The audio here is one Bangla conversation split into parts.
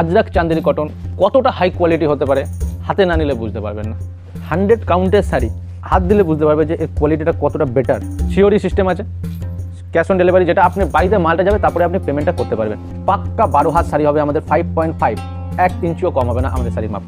আজরাক চান্দেরি কটন কতটা হাই কোয়ালিটি হতে পারে, হাতে না নিলে বুঝতে পারবেন না। হান্ড্রেড কাউন্টের শাড়ি, হাত দিলে বুঝতে পারবে যে এর কোয়ালিটিটা কতটা বেটার সিওরি সিস্টেম আছে। ক্যাশ অন ডেলিভারি যেটা আপনি বাড়িতে মালটা যাবে, তারপরে আপনি পেমেন্টটা করতে পারবেন। পাক্কা বারো হাত শাড়ি হবে আমাদের ফাইভ পয়েন্ট ফাইভ এক ইঞ্চিও কম হবে না আমাদের শাড়ির মাপ।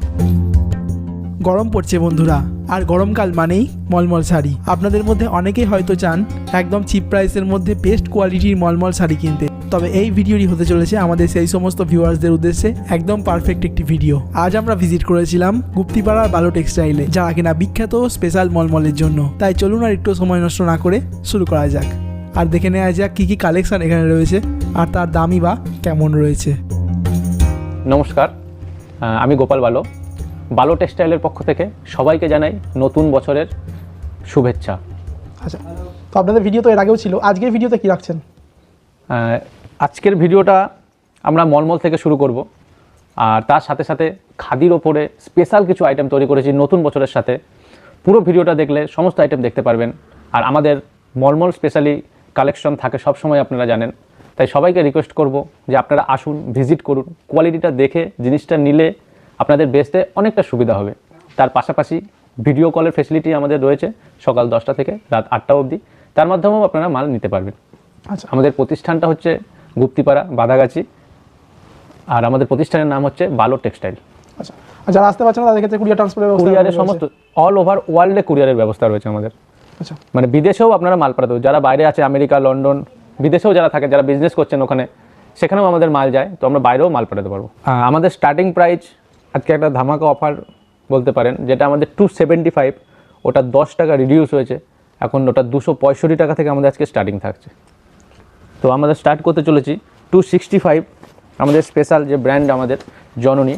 গরম পড়ছে বন্ধুরা, আর গরমকাল মানেই মলমল শাড়ি। আপনাদের মধ্যে অনেকেই হয়তো চান একদম চিপ প্রাইসের মধ্যে বেস্ট কোয়ালিটির মলমল শাড়ি কিনতে। তবে এই ভিডিওটি হতে চলেছে আমাদের সেই সমস্ত ভিউয়ার্সদের উদ্দেশ্যে একদম পারফেক্ট একটি ভিডিও আজ আমরা ভিজিট করেছিলাম গুপ্তিপাড়ার বালো টেক্সটাইলে যারা কিনা বিখ্যাত স্পেশাল মলমলের জন্য। তাই চলুন আর একটু সময় নষ্ট না করে শুরু করা যাক। আর দেখে নেওয়া যাক কী কী কালেকশান এখানে রয়েছে আর তার দামই বা কেমন রয়েছে। নমস্কার আমি গোপাল বালো। বালো টেক্সটাইলের পক্ষ থেকে সবাইকে জানাই নতুন বছরের শুভেচ্ছা। আচ্ছা তো আপনাদের ভিডিও তো এর আগেও ছিল আজকের ভিডিওতে কী রাখছেন? আজকের ভিডিওটা আমরা মলমল থেকে শুরু করব। আর তার সাথে সাথে খাদির ওপরে স্পেশাল কিছু আইটেম তৈরি করেছি নতুন বছরের সাথে। পুরো ভিডিওটা দেখলে সমস্ত আইটেম দেখতে পারবেন। আর আমাদের মলমল স্পেশালি কালেকশন থাকে সব সময় আপনারা জানেন। তাই সবাইকে রিকোয়েস্ট করব যে আপনারা আসুন ভিজিট করুন কোয়ালিটিটা দেখে জিনিসটা নিলে আপনাদের বেচতে অনেকটা সুবিধা হবে। তার পাশাপাশি ভিডিও কলের ফেসিলিটি আমাদের রয়েছে সকাল দশটা থেকে রাত আটটা অবধি। তার মাধ্যমেও আপনারা মাল নিতে পারবেন। আচ্ছা। আমাদের প্রতিষ্ঠানটা হচ্ছে গুপ্তিপাড়া বাদাগাছি আর আমাদের প্রতিষ্ঠানের নাম হচ্ছে বালো টেক্সটাইল। আচ্ছা। যারা আসতে পারছেন না তাদের ক্ষেত্রে কুরিয়ার ব্যবস্থা কুরিয়ারের সমস্ত অল ওভার ওয়ার্ল্ডে কুরিয়ারের ব্যবস্থা রয়েছে আমাদের। আচ্ছা। মানে বিদেশেও আপনারা মাল পাঠাতে। যারা বাইরে আছে আমেরিকা লন্ডন বিদেশেও যারা থাকে যারা বিজনেস করছেন ওখানে সেখানেও আমাদের মাল যায় তো আমরা বাইরেও মাল পাঠাতে পারব। আমাদের স্টার্টিং প্রাইস আজকে একটা ধামাকা অফার বলতে পারেন যেটা আমাদের টু সেভেন্টি ফাইভ ওটা দশ টাকা রিডিউস হয়েছে। এখন ওটা দুশো পঁয়ষট্টি টাকা থেকে আমাদের আজকে স্টার্টিং থাকছে। তো আমাদের স্টার্ট করতে চলেছি। টু সিক্সটি ফাইভ আমাদের স্পেশাল যে ব্র্যান্ড আমাদের, জননী।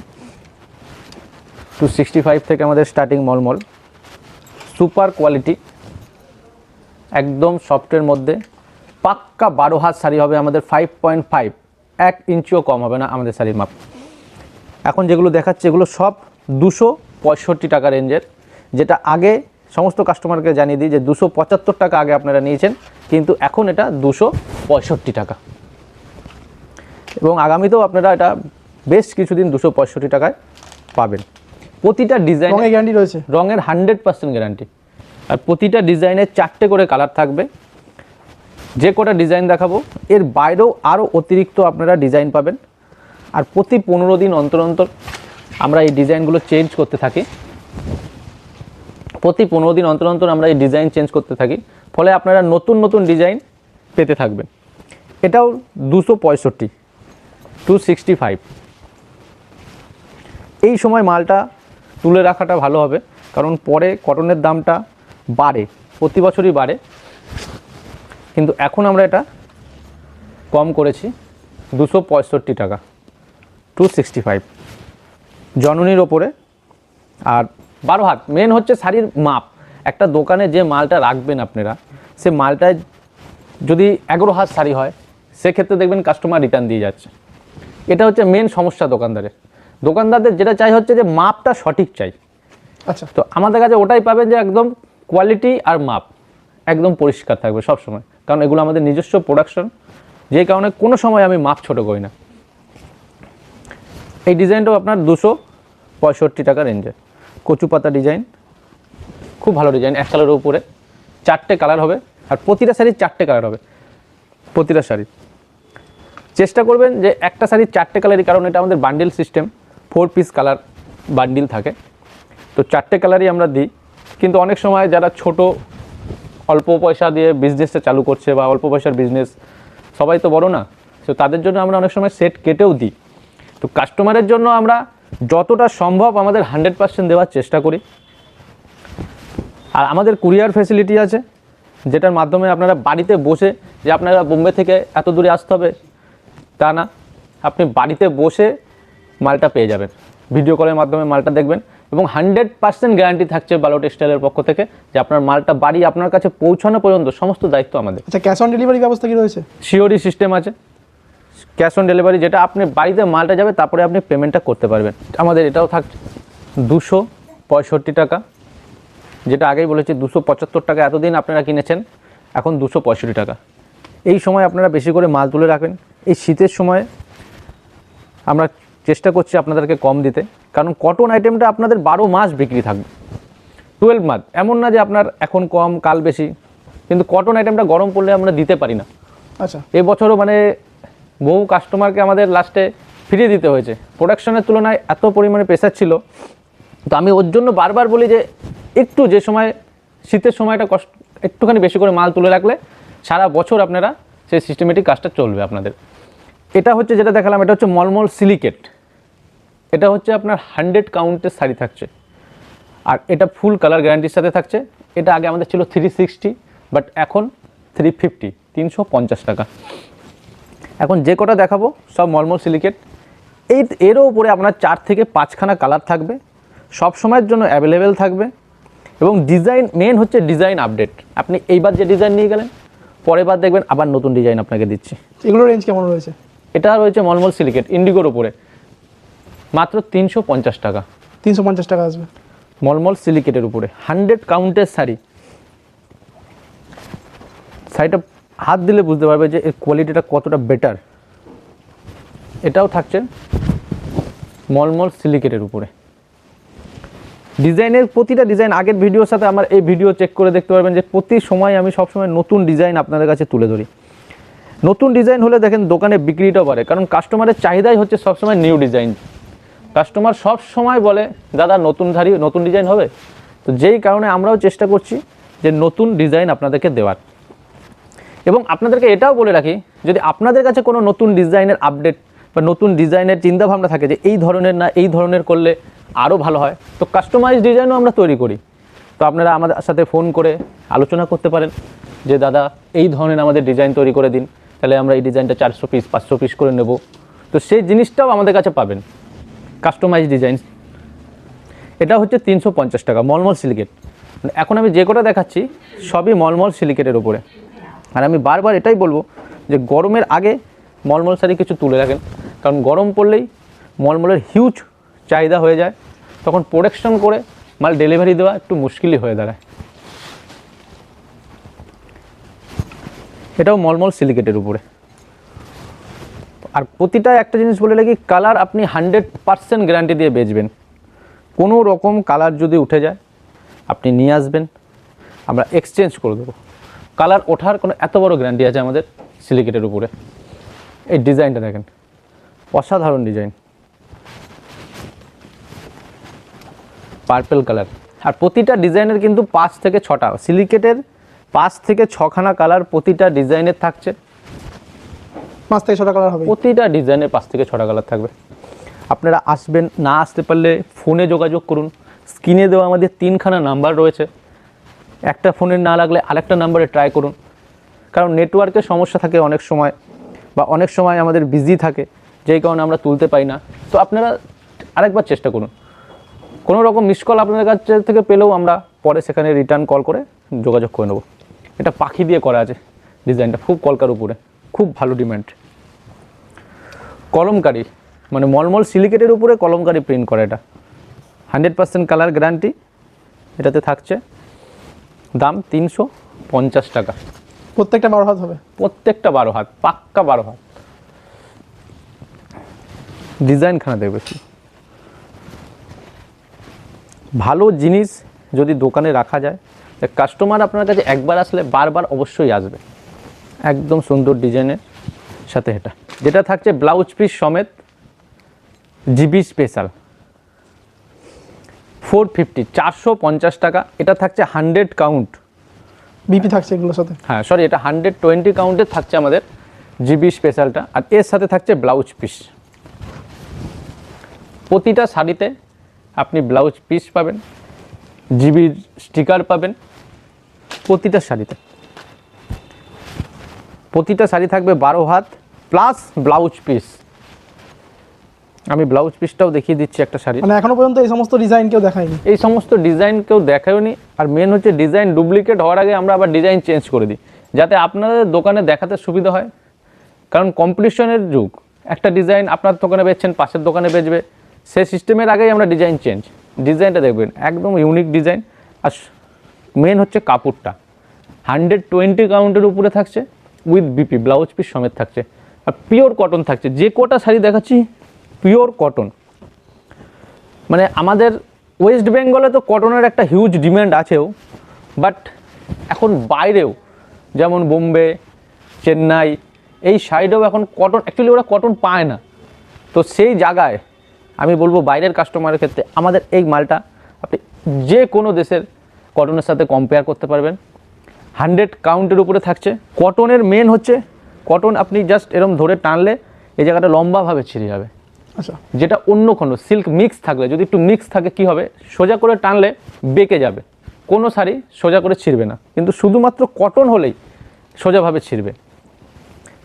টু সিক্সটি ফাইভ থেকে আমাদের স্টার্টিং মলমল। সুপার কোয়ালিটি একদম সফটের মধ্যে। পাক্কা বারো হাত শাড়ি হবে আমাদের ফাইভ পয়েন্ট ফাইভ এক ইঞ্চিও কম হবে না আমাদের শাড়ির মাপ। এখন যেগুলো দেখাচ্ছে, এগুলো সব দুশো পঁয়ষট্টি টাকা রেঞ্জের যেটা আগে সমস্ত কাস্টমারকে জানিয়ে দিই যে দুশো পঁচাত্তর টাকা আগে আপনারা নিয়েছেন। কিন্তু এখন এটা দুশো পঁয়ষট্টি টাকা। এবং আগামীতেও আপনারা এটা বেশ কিছুদিন দুশো পঁয়ষট্টি টাকায় পাবেন। প্রতিটা ডিজাইন গ্যারান্টি রয়েছে। রঙের হান্ড্রেড পার্সেন্ট গ্যারান্টি আর প্রতিটা ডিজাইনের চারটে করে কালার থাকবে। যে কটা ডিজাইন দেখাবো এর বাইরেও আরও অতিরিক্ত আপনারা ডিজাইন পাবেন। আর প্রতি পনেরো দিন অন্তর অন্তর আমরা এই ডিজাইনগুলো চেঞ্জ করতে থাকি। প্রতি পনেরো দিন অন্তর অন্তর আমরা এই ডিজাইন চেঞ্জ করতে থাকি। ফলে আপনারা নতুন নতুন ডিজাইন পেতে থাকবেন। এটাও দুশো পঁয়ষট্টি টু সিক্সটি ফাইভ। এই সময় মালটা তুলে রাখাটা ভালো হবে, কারণ পরে কটনের দামটা বাড়ে, প্রতি বছরই বাড়ে। কিন্তু এখন আমরা এটা কম করেছি, দুশো পঁয়ষট্টি টাকা টু সিক্সটি ফাইভ। জননীর ওপরে আর বারো হাত মেন হচ্ছে শাড়ির মাপ। একটা দোকানে যে মালটা রাখবেন আপনারা সে মালটায় যদি এগারো হাত শাড়ি হয় সেক্ষেত্রে দেখবেন কাস্টমার রিটার্ন দিয়ে যাচ্ছে। এটা হচ্ছে মেন সমস্যা দোকানদারের। দোকানদারদের যেটা চাই হচ্ছে যে মাপটা সঠিক চাই। আচ্ছা। তো আমাদের কাছে ওটাই পাবেন যে একদম কোয়ালিটি আর মাপ একদম পরিষ্কার থাকবে সব সময় কারণ এগুলো আমাদের নিজস্ব প্রোডাকশন যে কারণে কোনো সময় আমি মাপ ছোট করি না। এই ডিজাইনটাও আপনার দুশো পঁয়ষট্টি টাকা রেঞ্জে কচু পাতা ডিজাইন খুব ভালো ডিজাইন এক কালারের উপরে। চারটে কালার হবে, আর প্রতিটা শাড়ির চারটে কালার হবে। প্রতিটা শাড়ি চেষ্টা করবেন যে একটা শাড়ির চারটে কালারই, কারণ এটা আমাদের bundle system four piece colour bundle থাকে। তো চারটে কালারই আমরা দিই। কিন্তু অনেক সময় যারা ছোট, অল্প পয়সা দিয়ে বিজনেসটা চালু করছে বা অল্প পয়সার বিজনেস সবাই তো বড় না। তো তাদের জন্য আমরা অনেক সময় সেট কেটেও দিই। তো কাস্টমারের জন্য আমরা যতটা সম্ভব আমাদের হান্ড্রেড পার্সেন্ট দেওয়ার চেষ্টা করি। আর আমাদের কুরিয়ার ফেসিলিটি আছে যেটার মাধ্যমে আপনারা বাড়িতে বসে যে আপনারা বোম্বে থেকে এত দূরে আসতে হবে তা না। আপনি বাড়িতে বসে মালটা পেয়ে যাবেন। ভিডিও কলের মাধ্যমে মালটা দেখবেন এবং হান্ড্রেড পার্সেন্ট গ্যারান্টি থাকছে বালো টেক্সটাইলের পক্ষ থেকে যে আপনার মালটা বাড়ি আপনার কাছে পৌঁছানো পর্যন্ত সমস্ত দায়িত্ব আমাদের। আচ্ছা ক্যাশ অন ডেলিভারি ব্যবস্থা কি রয়েছে? সিওরি সিস্টেম আছে। ক্যাশ অন ডেলিভারি যেটা আপনি বাড়িতে মালটা যাবে তারপরে আপনি পেমেন্টটা করতে পারবেন। আমাদের এটাও থাকছে দুশো পঁয়ষট্টি টাকা। যেটা আগেই বলেছি দুশো পঁচাত্তর টাকা এতদিন আপনারা কিনেছেন এখন দুশো পঁয়ষট্টি টাকা। এই সময় আপনারা বেশি করে মাল তুলে রাখবেন এই শীতের সময় আমরা চেষ্টা করছি আপনাদেরকে কম দিতে কারণ কটন আইটেমটা আপনাদের বারো মাস বিক্রি থাকবে। টুয়েলভ মান্থ এমন না যে আপনার এখন কম কাল বেশি কিন্তু কটন আইটেমটা গরম পড়লে আমরা দিতে পারি না। আচ্ছা। এবছরও মানে বহু কাস্টমারকে আমাদের লাস্টে ফিরিয়ে দিতে হয়েছে। প্রোডাকশনের তুলনায় এত পরিমাণে প্রেশার ছিল। তো আমি ওর জন্য বারবার বলি যে একটু যে সময়, শীতের সময়টা কষ্ট, একটুখানি বেশি করে মাল তুলে রাখলে সারা বছর আপনারা সেই সিস্টেমেটিক কাজটা চলবে আপনাদের। এটা হচ্ছে যেটা দেখালাম, এটা হচ্ছে মলমল সিলিকেট। এটা হচ্ছে আপনার হান্ড্রেড কাউন্টের শাড়ি থাকছে। আর এটা ফুল কালার গ্যারান্টির সাথে থাকছে। এটা আগে আমাদের ছিল থ্রি সিক্সটি বাট এখন থ্রি ফিফটি তিনশো পঞ্চাশ টাকা। এখন যে কটা দেখাবো, সব মলমল সিলিকেট। এই, এরও উপরে আপনার চার থেকে পাঁচখানা কালার থাকবে। সব সময়ের জন্য অ্যাভেলেবেল থাকবে। এবং ডিজাইন মেন হচ্ছে ডিজাইন আপডেট আপনি এইবার যে ডিজাইন নিয়ে গেলেন পরের বার দেখবেন আবার নতুন ডিজাইন আপনাকে দিচ্ছি। এগুলোর রেঞ্জ কেমন রয়েছে? এটা রয়েছে মলমল সিলিকেট ইন্ডিগোর উপরে। মাত্র তিনশো পঞ্চাশ টাকা। তিনশো পঞ্চাশ টাকা আসবে। মলমল সিলিকেটের উপরে। হান্ড্রেড কাউন্টের শাড়ি। শাড়িটা হাত দিলে বুঝতে পারবে যে এর কোয়ালিটিটা কতটা বেটার এটাও থাকছে মলমল সিলিকেটের উপরে। ডিজাইনের প্রতিটা ডিজাইন আগের ভিডিওর সাথে আমার এই ভিডিও চেক করে দেখতে পারবেন যে প্রতি সময় আমি সবসময় নতুন ডিজাইন আপনাদের কাছে তুলে ধরি। নতুন ডিজাইন হলে দেখেন দোকানে বিক্রিটাও বাড়ে, কারণ কাস্টমারের চাহিদাই হচ্ছে সবসময় নিউ ডিজাইন কাস্টমার সব সময় বলে, দাদা, নতুন ধারি, নতুন ডিজাইন হবে? তো যেই কারণে আমরাও চেষ্টা করছি যে নতুন ডিজাইন আপনাদেরকে দেওয়ার। এবং আপনাদেরকে এটাও বলে রাখি, যদি আপনাদের কাছে কোনো নতুন ডিজাইনের আপডেট বা নতুন ডিজাইনের চিন্তাভাবনা থাকে যে এই ধরনের না, এই ধরনের করলে আরও ভালো হয়। তো কাস্টমাইজ ডিজাইনও আমরা তৈরি করি। তো আপনারা আমাদের সাথে ফোন করে আলোচনা করতে পারেন যে, দাদা, এই ধরনের আমাদের ডিজাইন তৈরি করে দিন। তাহলে আমরা এই ডিজাইনটা চারশো পিস পাঁচশো পিস করে নেব। তো সেই জিনিসটাও আমাদের কাছে পাবেন কাস্টমাইজ ডিজাইন এটা হচ্ছে তিনশো পঞ্চাশ টাকা, মলমল সিলিকেট। এখন আমি যে কটা দেখাচ্ছি, সবই মলমল সিলিকেটের উপরে। আর আমি বারবার এটাই বলব যে, গরমের আগে মলমল শাড়ি কিছু তুলে রাখেন। কারণ গরম পড়লেই মলমলের হিউজ চাহিদা হয়ে যায়। তখন প্রোডাকশন করে মাল ডেলিভারি দেওয়া একটু মুশকিলই হয়ে দাঁড়ায়। এটাও মলমল সিলিকেটের উপরে। আর প্রতিটা একটা জিনিস বলে রাখি কালার আপনি হান্ড্রেড পার্সেন্ট গ্যারান্টি দিয়ে বেচবেন। কোনো রকম কালার যদি উঠে যায়, আপনি নিয়ে আসবেন। আমরা এক্সচেঞ্জ করে দেবো। কালার ওঠার কোনো এত বড় গ্যারান্টি আছে আমাদের সিলিকেটের উপরে। এই ডিজাইনটা দেখেন। অসাধারণ ডিজাইন। Purple colour. আর প্রতিটা ডিজাইনের কিন্তু পাঁচ থেকে ছটা সিলিকেটের পাঁচ থেকে ছখানা কালার প্রতিটা ডিজাইনের থাকছে। পাঁচ থেকে ছটা কালার হবে। প্রতিটা ডিজাইনের পাঁচ থেকে ছটা কালার থাকবে। আপনারা আসবেন না আসতে পারলে ফোনে যোগাযোগ করুন। স্ক্রিনে দেওয়া আমাদের তিনখানা নাম্বার রয়েছে। একটা ফোনে না লাগলে আরেকটা নাম্বারে ট্রাই করুন। কারণ নেটওয়ার্কের সমস্যা থাকে অনেক সময়। বা অনেক সময় আমাদের বিজি থাকে, যেই কারণে আমরা তুলতে পাই না। তো আপনারা আরেকবার চেষ্টা করুন। কোনো রকম মিস কল আপনাদের কাছ থেকে পেলেও আমরা পরে সেখানে রিটার্ন কল করে যোগাযোগ করে নেব। এটা পাখি দিয়ে করা আছে ডিজাইনটা খুব কলকার উপরে, খুব ভালো ডিম্যান্ড কলমকারি মানে মলমল সিলিকেটের উপরে কলমকারি প্রিন্ট করা এটা। হান্ড্রেড পার্সেন্ট কালার গ্যারান্টি এটাতে থাকছে দাম তিনশো পঞ্চাশ টাকা। প্রত্যেকটা বারো হাত হবে? প্রত্যেকটা বারো হাত, পাক্কা বারো হাত। ডিজাইনখানা দেখবে ভালো জিনিস যদি দোকানে রাখা যায় কাস্টমার আপনার কাছে একবার আসলে বারবার অবশ্যই আসবে। একদম সুন্দর ডিজাইনের সাথে এটা। যেটা থাকছে ব্লাউজ পিস সমেত জিবি স্পেশাল ফোর ফিফটি চারশো পঞ্চাশ টাকা। এটা থাকছে হান্ড্রেড কাউন্ট বিপি থাকছে এগুলোর সাথে? হ্যাঁ সরি এটা হান্ড্রেড টোয়েন্টি কাউন্টের থাকছে আমাদের জিবি স্পেশালটা আর এর সাথে থাকছে ব্লাউজ পিস প্রতিটা শাড়িতে আপনি ব্লাউজ পিস পাবেন জিবির স্টিকার পাবেন, প্রতিটা শাড়িতে। প্রতিটা শাড়ি থাকবে বারো হাত প্লাস ব্লাউজ পিস আমি ব্লাউজ পিসটাও দেখিয়ে দিচ্ছি একটা শাড়ি মানে এখনও পর্যন্ত এই সমস্ত ডিজাইন কেউ দেখায়নি? এই সমস্ত ডিজাইন কেউ দেখায়নি। আর মেন হচ্ছে ডিজাইন ডুপ্লিকেট হওয়ার আগে আমরা আবার ডিজাইন চেঞ্জ করে দিই যাতে আপনাদের দোকানে দেখাতে সুবিধা হয়। কারণ কম্পিটিশনের যুগ। একটা ডিজাইন আপনার দোকানে বেচছেন পাশের দোকানে বেচবে। সেই সিস্টেমের আগেই আমরা ডিজাইন চেঞ্জ ডিজাইনটা দেখবেন একদম ইউনিক ডিজাইন আর মেন হচ্ছে কাপড়টা। হান্ড্রেড টোয়েন্টি কাউন্টের উপরে থাকছে উইথ বিপি ব্লাউজ পিস সমেত থাকছে। আর পিওর কটন থাকছে। যে কটা শাড়ি দেখাচ্ছি পিওর কটন মানে আমাদের ওয়েস্ট বেঙ্গলে তো কটনের একটা হিউজ ডিম্যান্ড আছেও বাট এখন বাইরেও, যেমন বোম্বে চেন্নাই এই সাইডেও এখন কটন অ্যাকচুয়ালি ওরা কটন পায় না। তো সেই জায়গায় আমি বলব বাইরের কাস্টমারের ক্ষেত্রে আমাদের এই মালটা আপনি যে কোনো দেশের কটনের সাথে কম্পেয়ার করতে পারবেন। হান্ড্রেড কাউন্টের উপরে থাকছে। কটনের মেন হচ্ছে কটন আপনি জাস্ট এরম ধরে টানলে এই জায়গাটা লম্বাভাবে ছিঁড়ে যাবে। যেটা অন্য কোনো সিল্ক মিক্স থাকলে, যদি একটু মিক্স থাকে, কি হবে? সোজা করে টানলে বেঁকে যাবে। কোনো শাড়ি সোজা করে ছিঁড়বে না। কিন্তু শুধুমাত্র কটন হলেই সোজাভাবে ছিঁড়বে।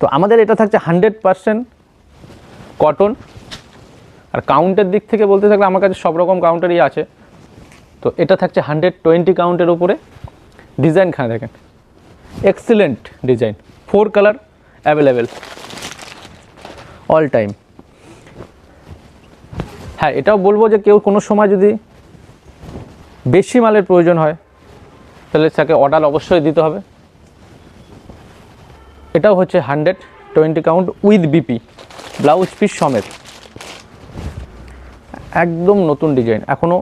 তো আমাদের এটা থাকছে হান্ড্রেড পারসেন্ট কটন আর কাউন্টের দিক থেকে বলতে থাকলে আমার কাছে সব রকম কাউন্টারই আছে। তো এটা থাকছে হান্ড্রেড টোয়েন্টি কাউন্টের উপরে। ডিজাইনখানে দেখেন। Excellent design four colour available all time হ্যাঁ এটাও বলব যে কেউ কোনো সময় যদি বেশি মালের প্রয়োজন হয়, তাহলে তাকে অর্ডার অবশ্যই দিতে হবে। এটাও হচ্ছে hundred twenty count with BP blouse piece সমেত। একদম নতুন ডিজাইন এখনও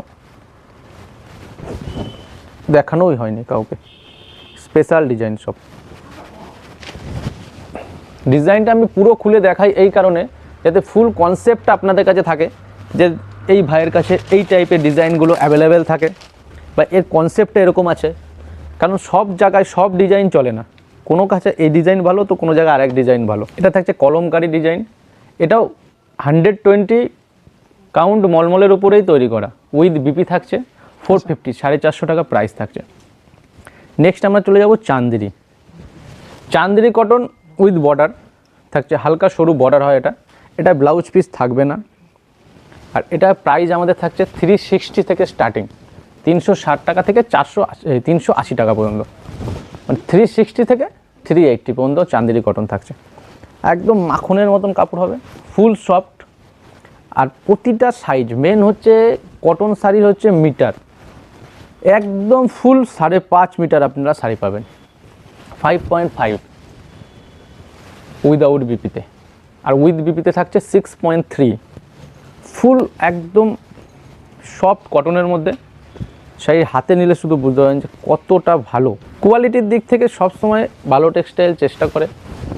দেখানোই হয়নি কাউকে। স্পেশাল ডিজাইন সব। ডিজাইনটা আমি পুরো খুলে দেখাই এই কারণে, যাতে ফুল কনসেপ্টটা আপনাদের কাছে থাকে। যে এই ভাইয়ের কাছে এই টাইপের ডিজাইনগুলো অ্যাভেলেবেল থাকে বা এর কনসেপ্টটা এরকম আছে। কারণ সব জায়গায় সব ডিজাইন চলে না। কোনো কাছে এই ডিজাইন ভালো, তো কোনো জায়গায় আরেক ডিজাইন ভালো। এটা থাকছে কলমকারি ডিজাইন এটাও হান্ড্রেড টোয়েন্টি কাউন্ট মলমলের উপরেই তৈরি করা। উইথ বিপি থাকছে ফোর ফিফটি সাড়ে চারশো টাকা প্রাইস থাকছে। নেক্সট আমরা চলে যাব Chanderi. Chanderi cotton with border থাকছে হালকা সরু বর্ডার হয় এটা। এটা ব্লাউজ পিস থাকবে না। আর এটা প্রাইস আমাদের থাকছে থ্রি সিক্সটি থেকে স্টার্টিং তিনশো ষাট টাকা থেকে চারশো তিনশো আশি টাকা পর্যন্ত। মানে থ্রি সিক্সটি থেকে থ্রি এইটটি পর্যন্ত চান্দেরি কটন থাকছে। একদম মাখনের মতন কাপড় হবে ফুল সফট আর প্রতিটা সাইজ মেন হচ্ছে কটন শাড়ির হচ্ছে মিটার একদম ফুল সাড়ে পাঁচ মিটার আপনারা শাড়ি পাবেন। ফাইভ পয়েন্ট ফাইভ উইদাউট বিপিতে আর উইথ বিপিতে থাকছে সিক্স পয়েন্ট থ্রি ফুল একদম সফট কটনের মধ্যে। সেই হাতে নিলে শুধু বুঝতে পারেন যে কতটা ভালো। কোয়ালিটির দিক থেকে সবসময় ভালো টেক্সটাইল চেষ্টা করে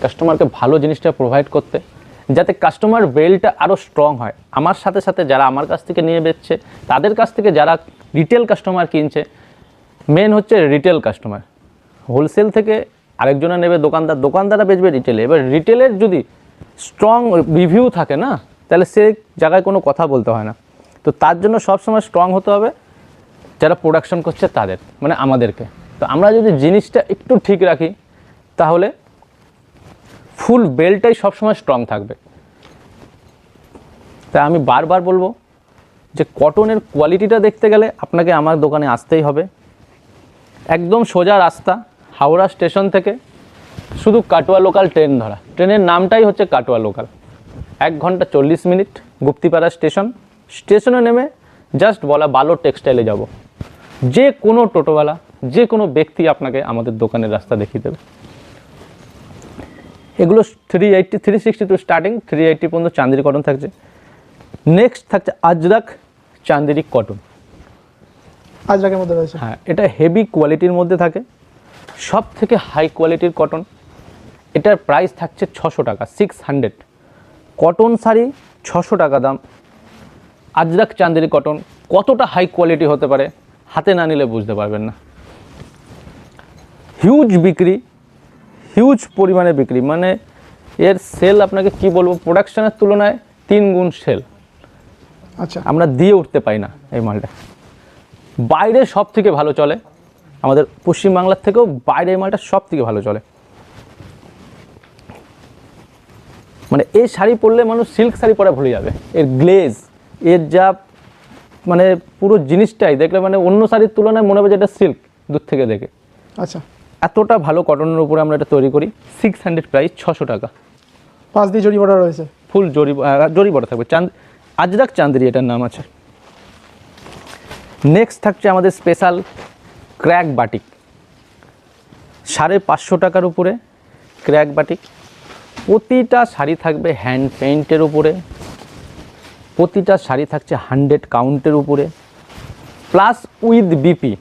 কাস্টমারকে ভালো জিনিসটা প্রোভাইড করতে, যাতে কাস্টমার বেলটা আরও স্ট্রং হয়। আমার সাথে সাথে যারা আমার কাছ থেকে নিয়ে বেচছে, তাদের কাছ থেকে যারা রিটেল কাস্টমার কিনছে মেন হচ্ছে রিটেল কাস্টমার হোলসেল থেকে আরেকজনে নেবে দোকানদার, দোকানদাররা বেচবে রিটেলে এবার রিটেলের যদি স্ট্রং রিভিউ থাকে না তাহলে সে জায়গায় কোনো কথা বলতে হয় না। তো তার জন্য সবসময় স্ট্রং হতে হবে যারা প্রোডাকশন করছে তাদের মানে আমাদেরকে। তো আমরা যদি জিনিসটা একটু ঠিক রাখি, তাহলে ফুল বেলটাই সবসময় স্ট্রং থাকবে। তাই আমি বারবার বলব যে কটনের কোয়ালিটিটা দেখতে গেলে আপনাকে আমার দোকানে আসতেই হবে। একদম সোজা রাস্তা, হাওড়া স্টেশন থেকে শুধু কাটোয়া লোকাল ট্রেন ধরা। ট্রেনের নামটাই হচ্ছে কাটোয়া লোকাল এক ঘণ্টা চল্লিশ মিনিট গুপ্তিপাড়া স্টেশন। স্টেশনে নেমে জাস্ট বলা বালো টেক্সটাইলে যাব। যে কোনো টোটোওয়ালা যে কোনো ব্যক্তি আপনাকে আমাদের দোকানের রাস্তা দেখিয়ে দেবে। এগুলো three eighty three sixty to starting three eighty পর্যন্ত চান্দেরি কটন থাকছে। নেক্সট থাকছে আজরাক চান্দেরি কটন আজরাকের মধ্যে রয়েছে। হ্যাঁ এটা হেভি কোয়ালিটির মধ্যে থাকে। সব থেকে হাই কোয়ালিটির কটন এটার প্রাইস থাকছে ছশো টাকা সিক্স হান্ড্রেড কটন শাড়ি ছশো টাকা দাম। আজরাক চান্দেরি কটন কতটা হাই কোয়ালিটি হতে পারে হাতে না নিলে বুঝতে পারবেন না। হিউজ বিক্রি হিউজ পরিমাণে বিক্রি মানে এর সেল আপনাকে কি বলব প্রোডাকশনের তুলনায় তিন গুণ সেল আচ্ছা। আমরা দিয়ে উঠতে পাই না এই মালটা। বাইরে সব থেকে ভালো চলে আমাদের পশ্চিমবাংলার থেকেও বাইরে এই মালটা সব থেকে ভালো চলে। মানে এই শাড়ি পরলে মানুষ সিল্ক শাড়ি পরা ভুলে যাবে। এর গ্লেজ এর যা মানে পুরো জিনিসটাই দেখলে মানে অন্য শাড়ির তুলনায় মনে হবে যে এটা সিল্ক দূর থেকে দেখে। আচ্ছা। এতটা ভালো কটনের উপরে আমরা এটা তৈরি করি সিক্স হান্ড্রেড প্রাইস ছশো টাকা। পাঁচ দিয়ে জড়ি বড়া রয়েছে? ফুল জরি জরি বড় থাকবে। চাঁদ আজরাক চাঁদরি এটার নাম আছে। নেক্সট থাকছে আমাদের স্পেশাল ক্র্যাক বাটিক সাড়ে পাঁচশো টাকার উপরে ক্র্যাক বাটিক প্রতিটা শাড়ি থাকবে হ্যান্ড পেইন্টের উপরে, প্রতিটা শাড়ি থাকছে হান্ড্রেড কাউন্টের উপরে plus with BP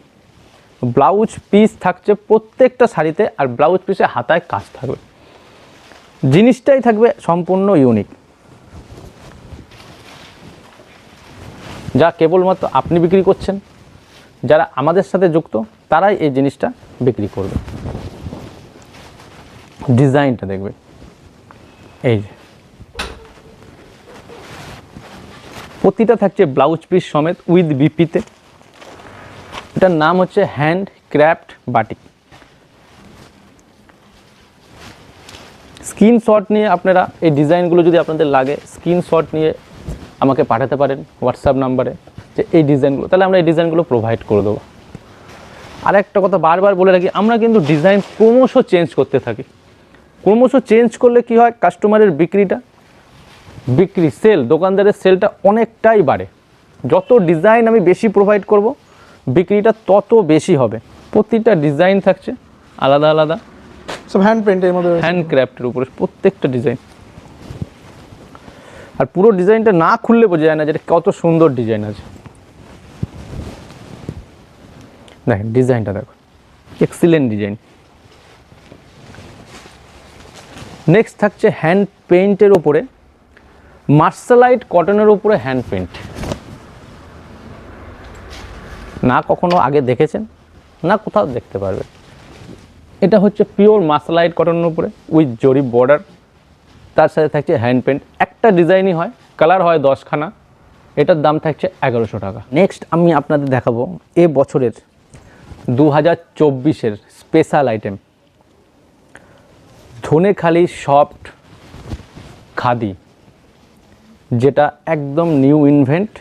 blouse piece থাকছে প্রত্যেকটা শাড়িতে আর ব্লাউজ পিসে হাতায় কাজ থাকবে। জিনিসটাই থাকবে সম্পূর্ণ ইউনিক যা কেবলমাত্র আপনি বিক্রি করছেন, যারা আমাদের সাথে যুক্ত, তারাই এই জিনিসটা বিক্রি করবে। ডিজাইনটা দেখবে। এই প্রতিটা থাকছে ব্লাউজ পিস সমেত উইথ বিপিতে এটার নাম হচ্ছে হ্যান্ড ক্র্যাফট বাটিক স্ক্রিনশট নিয়ে আপনারা এই ডিজাইনগুলো যদি আপনাদের লাগে স্ক্রিনশট নিয়ে আমাকে পাঠাতে পারেন হোয়াটসঅ্যাপ নাম্বারে যে এই ডিজাইনগুলো। তাহলে আমরা এই ডিজাইনগুলো প্রোভাইড করে দেবো। আর একটা কথা বারবার বলে রাখি, আমরা কিন্তু ডিজাইন ক্রমশ চেঞ্জ করতে থাকি। ক্রমশ চেঞ্জ করলে কি হয়? কাস্টমারের বিক্রিটা বিক্রি সেল দোকানদারের সেলটা অনেকটাই বাড়ে। যত ডিজাইন আমি বেশি প্রোভাইড করব বিক্রিটা তত বেশি হবে। প্রতিটা ডিজাইন থাকছে আলাদা আলাদা। সব হ্যান্ড পেন্টের মধ্যে রয়েছে। হ্যান্ড ক্রাফটের উপরে প্রত্যেকটা ডিজাইন আর পুরো ডিজাইনটা না খুললে বোঝা যায় না যেটা কত সুন্দর ডিজাইন আছে। দেখেন ডিজাইনটা দেখো। এক্সিলেন্ট ডিজাইন নেক্সট থাকছে হ্যান্ড পেইন্টের ওপরে মার্শালাইট কটনের উপরে হ্যান্ড পেইন্ট না কখনো আগে দেখেছেন, না কোথাও দেখতে পারবে এটা হচ্ছে পিওর মাসলাইট কটনের উপরে উইথ জরি বর্ডার তার সাথে থাকছে হ্যান্ড পেন্ট একটা ডিজাইনই হয় কালার হয় দশখানা, এটার দাম থাকছে এগারোশো টাকা। নেক্সট আমি আপনাদের দেখাবো, এ বছরের দু হাজার চব্বিশের special item Dhaniakhali soft khadi, যেটা একদম নিউ ইনভেন্ট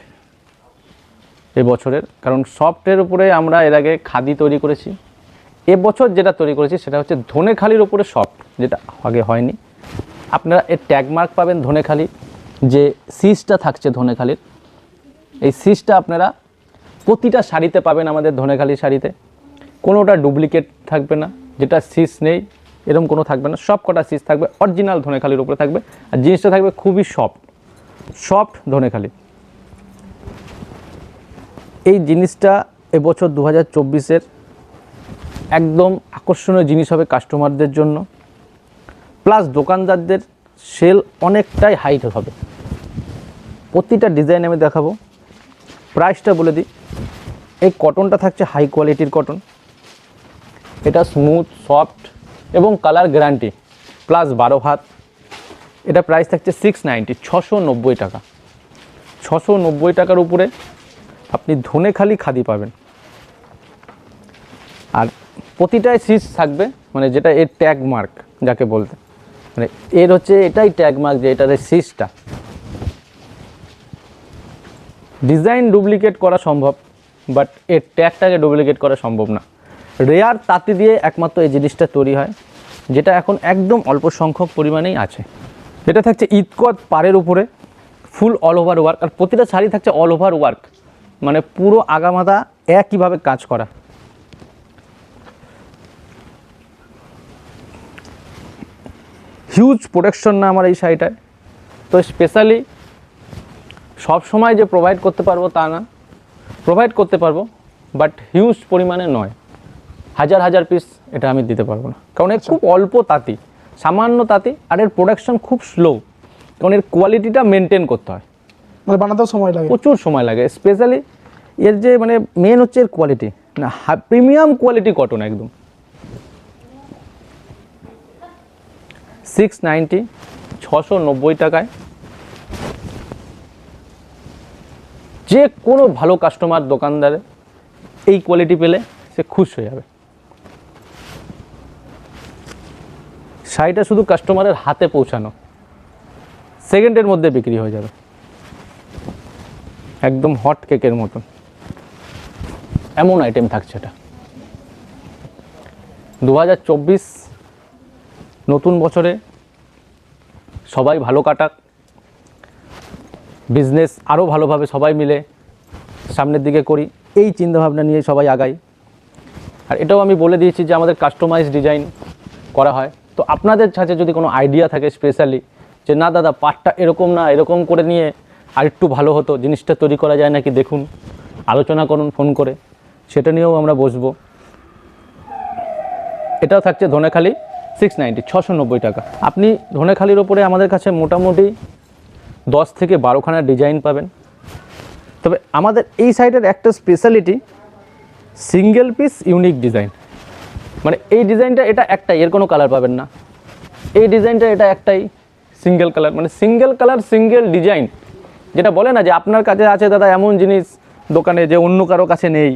এবছরের। কারণ সফটের উপরে আমরা এর আগে খাদি তৈরি করেছি। এবছর যেটা তৈরি করেছি সেটা হচ্ছে ধনেখালির উপরে সফট, যেটা আগে হয়নি। আপনারা এর ট্যাগমার্ক পাবেন ধনেখালি যে সিসটা থাকছে ধনেখালির এই সিসটা আপনারা প্রতিটা শাড়িতে পাবেন আমাদের ধনেখালি শাড়িতে। কোনোটা ডুপ্লিকেট থাকবে না, যেটা সিস নেই। এরকম কোনো থাকবে না। সব কটা সিজ থাকবে অরিজিনাল ধনেখালির উপরে থাকবে। আর জিনিসটা থাকবে খুবই সফট সফট ধনেখালি। এই জিনিসটা এবছর দু হাজার চব্বিশের একদম আকর্ষণীয় জিনিস হবে কাস্টমারদের জন্য। প্লাস দোকানদারদের সেল অনেকটাই হাইট হবে। প্রতিটা ডিজাইন আমি দেখাবো। প্রাইসটা বলে দিই। এই কটনটা থাকছে হাই কোয়ালিটির কটন এটা স্মুথ সফট এবং কালার গ্যারান্টি প্লাস বারো হাত। এটা প্রাইস থাকছে সিক্স নাইনটি ছশো নব্বই টাকা। ছশো নব্বই টাকার উপরে আপনি ধনে খালি খাদি পাবেন। আর প্রতিটাই সিজ থাকবে মানে যেটা এর ট্যাগ মার্ক যাকে বলতে। মানে এর হচ্ছে এটাই ট্যাগ মার্ক যে এটার সিজটা ডিজাইন ডুপ্লিকেট করা সম্ভব বাট এর ট্যাগটাকে ডুপ্লিকেট করা সম্ভব না। রেয়ার তাঁতি দিয়ে একমাত্র এই জিনিসটা তৈরি হয়, যেটা এখন একদম অল্প সংখ্যক পরিমাণেই আছে। এটা থাকছে ইতকত পাড়ের উপরে ফুল অল ওভার ওয়ার্ক আর প্রতিটা শাড়ি থাকছে অল ওভার ওয়ার্ক মানে পুরো আগামাদা একইভাবে কাজ করা। হিউজ প্রোডাকশন না আমার এই শাড়িটায়, তো স্পেশালি সব সময় যে প্রোভাইড করতে পারব তা না প্রোভাইড করতে পারব বাট হিউজ পরিমাণে নয়। হাজার হাজার পিস এটা আমি দিতে পারব না। কারণ এর খুব অল্প তাঁতি সামান্য তাঁতি আর এর প্রোডাকশন খুব স্লো কারণ এর কোয়ালিটিটা মেনটেন করতে হয়। মানে বানাতেও সময় লাগে। প্রচুর সময় লাগে স্পেশালি এর যে মানে মেন হচ্ছে এর কোয়ালিটি না প্রিমিয়াম কোয়ালিটি কটন একদম। সিক্স নাইনটি ছশো নব্বই টাকায়। যে কোনো ভালো কাস্টমার দোকানদারে এই কোয়ালিটি পেলে সে খুশ হয়ে যাবে। শাড়িটা শুধু কাস্টমারের হাতে পৌঁছানো। সেকেন্ডের মধ্যে বিক্রি হয়ে যাবে। একদম হট কেকের মতন। এমন আইটেম থাকছে এটা। দু হাজার চব্বিশ নতুন বছরে সবাই ভালো কাটাক। বিজনেস আরও ভালোভাবে সবাই মিলে সামনের দিকে করি। এই চিন্তাভাবনা নিয়ে সবাই আগাই। আর এটাও আমি বলে দিয়েছি যে আমাদের কাস্টমাইজ ডিজাইন করা হয়। তো আপনাদের কাছে যদি কোনো আইডিয়া থাকে স্পেশালি যে, না দাদা পাটটা এরকম না, এরকম করে নিয়ে আর একটু ভালো হতো, জিনিসটা তৈরি করা যায় নাকি দেখুন, আলোচনা করুন ফোন করে। সেটা নিয়েও আমরা বসবো। এটাও থাকছে ধনেখালি সিক্স নাইনটি ছশো নব্বই টাকা। আপনি ধনেখালির ওপরে আমাদের কাছে মোটামুটি দশ থেকে বারোখানা ডিজাইন পাবেন। তবে আমাদের এই সাইডের একটা speciality single piece unique design মানে এই ডিজাইনটা এটা একটাই, এর কোনো কালার পাবেন না। এই ডিজাইনটা এটা একটাই সিঙ্গেল কালার মানে সিঙ্গেল কালার সিঙ্গেল ডিজাইন যেটা বলে না যে আপনার কাছে আছে দাদা এমন জিনিস, দোকানে যে অন্য কারও কাছে নেই,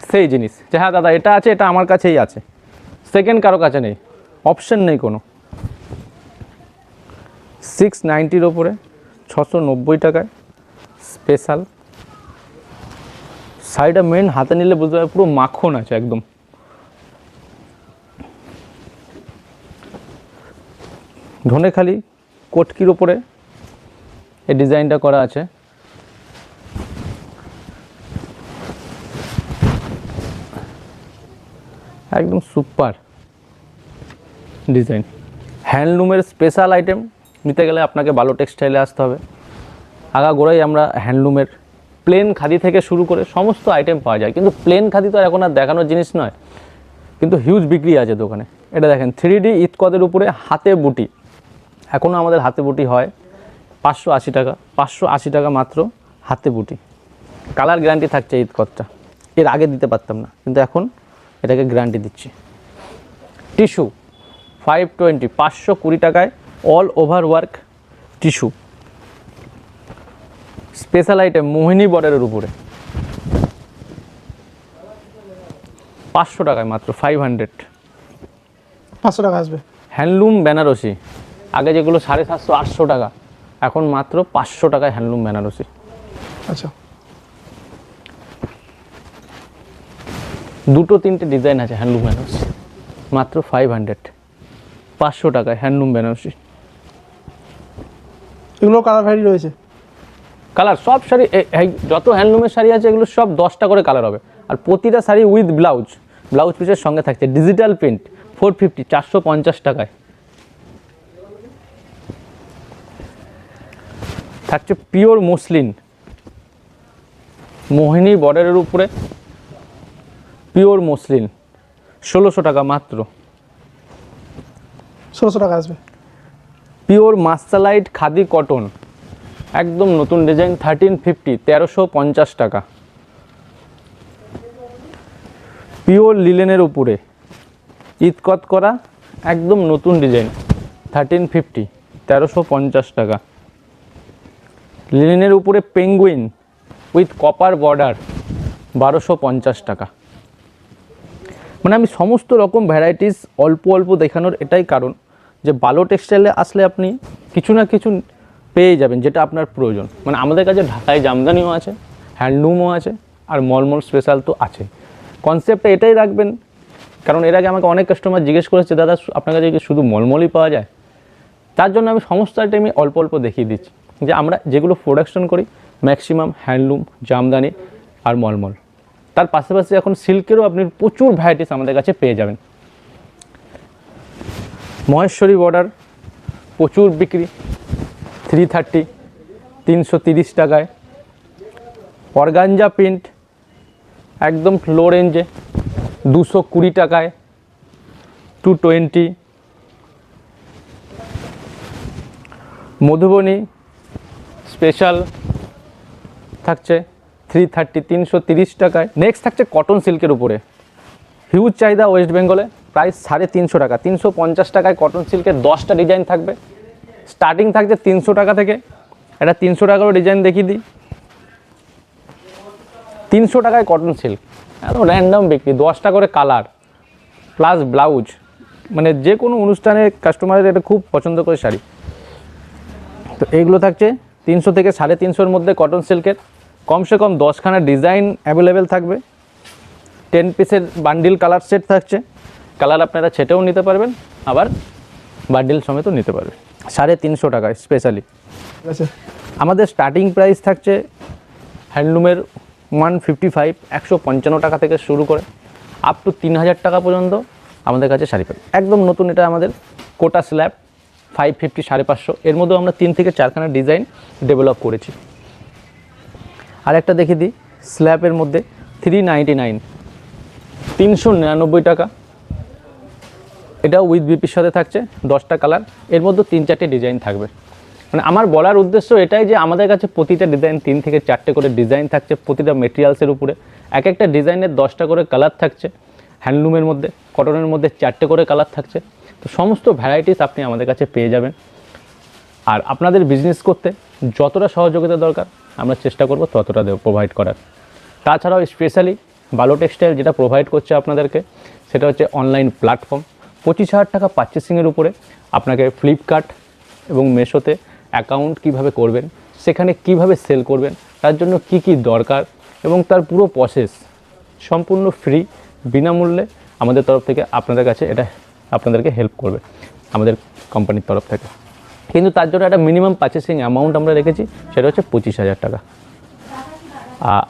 সেই জিনিস। যে হ্যাঁ দাদা এটা আছে, এটা আমার কাছেই আছে। সেকেন্ড কারও কাছে নেই। অপশন নেই কোনো। সিক্স নাইনটির ওপরে, ছশো নব্বই টাকায় স্পেশাল শাড়িটা মেন হাতে নিলে বুঝতে পারবে পুরো মাখন আছে একদম। ধনেখালি কটকির ওপরে এই ডিজাইনটা করা আছে। একদম সুপার ডিজাইন। হ্যান্ডলুমের স্পেশাল আইটেম নিতে গেলে আপনাকে ভালো টেক্সটাইলে আসতে হবে। আগাগোড়াই আমরা হ্যান্ডলুমের প্লেন খাদি থেকে শুরু করে সমস্ত আইটেম পাওয়া যায়। কিন্তু প্লেন খাদি তো এখন আর দেখানোর জিনিস নয়। কিন্তু হিউজ বিক্রি আছে দোকানে। এটা দেখেন থ্রি ডি ইতকদের উপরে হাতে বুটি। এখনও আমাদের হাতে বুটি হয় পাঁচশো আশি টাকা পাঁচশো আশি টাকা মাত্র হাতে বুটি। কালার গ্যারান্টি থাকছে ইতকতটা এর আগে দিতে পারতাম না কিন্তু এখন এটাকে গ্যারান্টি দিচ্ছি। টিস্যু ফাইভ টোয়েন্টি পাঁচশো কুড়ি টাকায় all over work tissue. Special item Mohini বর্ডারের উপরে। পাঁচশো টাকায় মাত্র ফাইভ হান্ড্রেড পাঁচশো টাকা আসবে। হ্যান্ডলুম বেনারসি। আগে যেগুলো সাড়ে সাতশো আটশো টাকা এখন মাত্র পাঁচশো টাকায় হ্যান্ডলুম বেনারসি আচ্ছা। দুটো তিনটে ডিজাইন আছে হ্যান্ডলুম বেনারসি মাত্র ফাইভ হান্ড্রেড পাঁচশো টাকায় হ্যান্ডলুম বেনারসি এগুলো কালার ভ্যারি রয়েছে? কালার সব শাড়ি যত হ্যান্ডলুমের শাড়ি আছে এগুলো সব দশটা করে কালার হবে। আর প্রতিটা শাড়ি উইথ ব্লাউজ ব্লাউজ পিসের সঙ্গে থাকছে ডিজিটাল প্রিন্ট ফোর ফিফটি চারশো পঞ্চাশ টাকায়। থাকছে পিওর মসলিন। মোহিনী বর্ডারের উপরে। Pure muslin. ষোলোশো টাকা মাত্র। ষোলোশো টাকা আসবে। পিওর মাস্টালাইট খাদি কটন। একদম নতুন ডিজাইন থার্টিন ফিফটি তেরোশো পঞ্চাশ টাকা। পিওর লিলেনের উপরে। ইতকত করা একদম নতুন ডিজাইন থার্টিন ফিফটি তেরোশো পঞ্চাশ টাকা। লিলেনের উপরে পেঙ্গুইন উইথ কপার বর্ডার বারোশো পঞ্চাশ টাকা। মানে আমি সমস্ত রকম ভ্যারাইটিস অল্প অল্প দেখানোর এটাই কারণ যে বালো টেক্সটাইলে আসলে আপনি কিছু না কিছু পেয়ে যাবেন যেটা আপনার প্রয়োজন। মানে আমাদের কাছে ঢাকায় জামদানিও আছে হ্যান্ডলুমও আছে আর মলমল স্পেশাল তো আছে। কনসেপ্টটা এটাই রাখবেন। কারণ এর আগে আমাকে অনেক কাস্টমার জিজ্ঞেস করেছে দাদা, আপনার কাছে কি শুধু মলমলই পাওয়া যায়? তার জন্য আমি সমস্ত আইটেমই অল্প অল্প দেখিয়ে দিচ্ছি। যে আমরা যেগুলো প্রোডাকশন করি ম্যাক্সিমাম হ্যান্ডলুম জামদানি আর মলমল। তার পাশাপাশি এখন সিল্কেরও আপনি প্রচুর ভ্যারাইটিস আমাদের কাছে পেয়ে যাবেন। মহেশ্বরী বর্ডার প্রচুর বিক্রি থ্রি থার্টি তিনশো তিরিশ টাকায়। অর্গানজা প্রিন্ট একদম লো রেঞ্জে দুশো কুড়ি টাকায়। টু টোয়েন্টি মধুবনী স্পেশাল থাকছে থ্রি থার্টি তিনশো তিরিশ টাকায়। নেক্সট থাকছে কটন সিল্কের উপরে। হিউজ চাহিদা ওয়েস্ট বেঙ্গলে প্রায় সাড়ে তিনশো টাকা, তিনশো পঞ্চাশ টাকায় কটন সিল্কের দশটা ডিজাইন থাকবে। স্টার্টিং থাকছে তিনশো টাকা থেকে। একটা তিনশো টাকারও ডিজাইন দেখিয়ে দিই। তিনশো টাকায় কটন সিল্ক একদম র্যান্ডম বিক্রি, দশটা করে কালার প্লাস ব্লাউজ মানে যে কোনো অনুষ্ঠানে কাস্টমারের এটা খুব পছন্দ করে শাড়ি। তো এইগুলো থাকছে তিনশো থেকে সাড়ে তিনশোর মধ্যে কটন সিল্কের কমসে কম দশখানা ডিজাইন অ্যাভেলেবেল থাকবে। টেন পিসের বান্ডিল কালার সেট থাকছে। কালার আপনারা ছেটেও নিতে পারবেন আবার বান্ডিল সমেতও নিতে পারবেন। সাড়ে তিনশো টাকায় স্পেশালি ঠিক আছে আমাদের স্টার্টিং প্রাইস থাকছে হ্যান্ডলুমের ওয়ান ফিফটি ফাইভ একশো পঞ্চান্ন টাকা থেকে শুরু করে আপ টু তিন হাজার টাকা পর্যন্ত আমাদের কাছে শাড়ি পাবে। একদম নতুন এটা আমাদের কোটা স্ল্যাব ফাইভ ফিফটি সাড়ে পাঁচশো। এর মধ্যেও আমরা তিন থেকে চারখানা ডিজাইন ডেভেলপ করেছি। আর একটা দেখে দিই স্ল্যাবের মধ্যে থ্রি নাইনটি নাইন তিনশো নিরানব্বই টাকা। এটা উইথ বিপির সাথে থাকছে, দশটা কালারের মধ্যে তিন চারটে ডিজাইন থাকবে। মানে আমার বলার উদ্দেশ্য এটাই যে আমাদের কাছে প্রতিটা ডিজাইন তিন থেকে চারটে করে ডিজাইন থাকছে, প্রতিটা মেটেরিয়ালসের উপরে। এক একটা ডিজাইনের দশটা করে কালার থাকছে হ্যান্ডলুমের মধ্যে কটনের মধ্যে চারটে করে কালার থাকছে। তো সমস্ত ভ্যারাইটিস আপনি আমাদের কাছে পেয়ে যাবেন। আর আপনাদের বিজনেস করতে যতটা সহযোগিতা দরকার, আমরা চেষ্টা করব ততটা প্রোভাইড করার। তাছাড়াও স্পেশালি বালো টেক্সটাইল যেটা প্রোভাইড করছে আপনাদেরকে, সেটা হচ্ছে অনলাইন প্ল্যাটফর্ম পঁচিশ হাজার টাকা পারচেসিংয়ের উপরে আপনাকে ফ্লিপকার্ট এবং মেশোতে অ্যাকাউন্ট কীভাবে করবেন, সেখানে কীভাবে সেল করবেন, তার জন্য কি কি দরকার এবং তার পুরো প্রসেস সম্পূর্ণ ফ্রি বিনামূল্যে আমাদের তরফ থেকে আপনাদের কাছে এটা আপনাদেরকে হেল্প করবে আমাদের কোম্পানির তরফ থেকে। কিন্তু তার জন্য একটা মিনিমাম পার্চেসিং অ্যামাউন্ট আমরা রেখেছি, সেটা হচ্ছে পঁচিশ হাজার টাকা।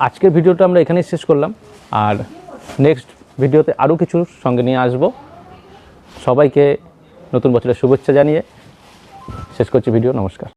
আজকের ভিডিওটা আমরা এখানেই শেষ করলাম। আর নেক্সট ভিডিওতে আরও কিছু সঙ্গে নিয়ে আসব। সবাইকে নতুন বছরের শুভেচ্ছা জানিয়ে শেষ করছি ভিডিও, নমস্কার।